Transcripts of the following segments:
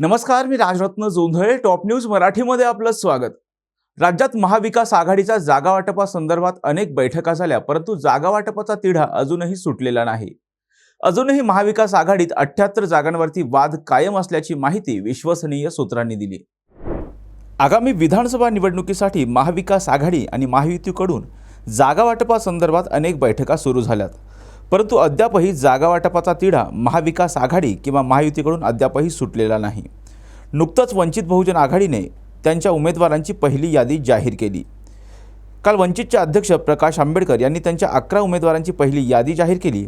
नमस्कार मी Rajratna Jondhale top news मराठीमध्ये आपलं स्वागत. राज्यात महाविकास आघाडीच्या जागा वाटपासंदर्भात अनेक बैठका झाल्या परंतु जागा वाटपाचा तिढा अजूनही सुटलेला नाही. अजूनही महाविकास आघाडीत अठ्ठ्याहत्तर जागांवरती वाद कायम असल्याची माहिती विश्वसनीय सूत्रांनी दिली. आगामी विधानसभा निवडणुकीसाठी महाविकास आघाडी आणि महायुतीकडून जागा वाटपासंदर्भात अनेक बैठका सुरू झाल्यात. परंतु अद्यापही जागा वाटपाचा तिढा महाविकास आघाडी किंवा महायुतीकडून अद्यापही सुटलेला नाही. नुकतंच वंचित बहुजन आघाडीने त्यांच्या उमेदवारांची पहिली यादी जाहीर केली. काल वंचितचे अध्यक्ष प्रकाश आंबेडकर यांनी त्यांच्या अकरा उमेदवारांची पहिली यादी जाहीर केली.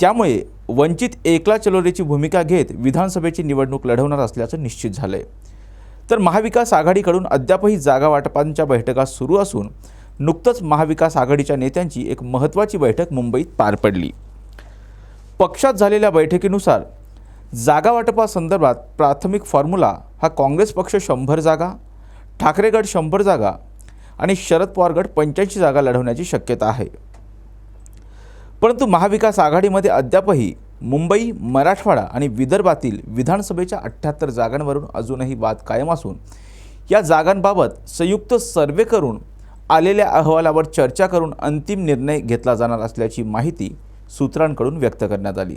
त्यामुळे वंचित एकला चलोरेची भूमिका घेत विधानसभेची निवडणूक लढवणार असल्याचं निश्चित झालं आहे तर महाविकास आघाडीकडून अद्यापही जागा वाटपांच्या बैठका सुरू असून नुकतंच महाविकास आघाडीच्या नेत्यांची एक महत्त्वाची बैठक मुंबईत पार पडली. पक्षात झालेल्या बैठकीनुसार जागावाटपासंदर्भात प्राथमिक फॉर्म्युला हा काँग्रेस पक्ष शंभर जागा ठाकरेगड शंभर जागा आणि शरद पवारगड पंच्याऐंशी जागा लढवण्याची शक्यता आहे. परंतु महाविकास आघाडीमध्ये अद्यापही मुंबई मराठवाडा आणि विदर्भातील विधानसभेच्या अठ्ठ्याहत्तर जागांवरून अजूनही वाद कायम असून या जागांबाबत संयुक्त सर्वे करून आलेल्या अहवालावर चर्चा करून अंतिम निर्णय घेतला जाणार असल्याची माहिती सूत्रांकडून व्यक्त करण्यात आली.